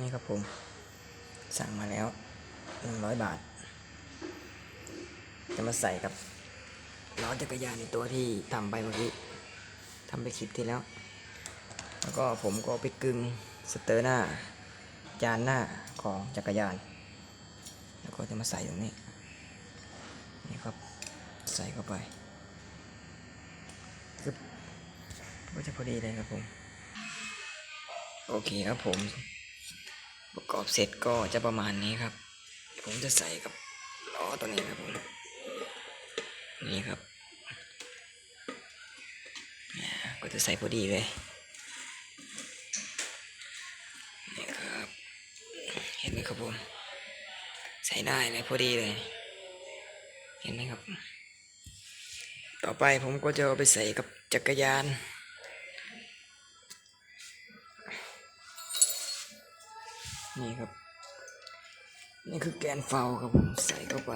นี่ครับผม สั่งมาแล้วหนึ่งร้อยบาท จะมาใส่กับล้อจักรยานในตัวที่ทำไปเมื่อกี้ทำไปคลิปที่แล้ว แล้วก็ผมก็ไปกึงสเตอร์หน้า จานหน้าของจักรยาน แล้วก็จะมาใส่ตรงนี้ นี่ครับ ใส่เข้าไปก็จะพอดีเลยครับผม โอเคครับผม ประกอบเสร็จก็จะประมาณนี้ครับ ผมจะใส่กับล้อตัวนี้ครับผมนี่ครับเนี่ยก็จะใส่พอดีเลยนี่ครับ เห็นไหมครับผมใส่ได้เลยพอดีเลย เห็นไหมครับ ต่อไปผมก็จะเอาไปใส่กับจักรยาน นี่ครับ นี่คือแกนเฟลครับผมใส่เข้าไป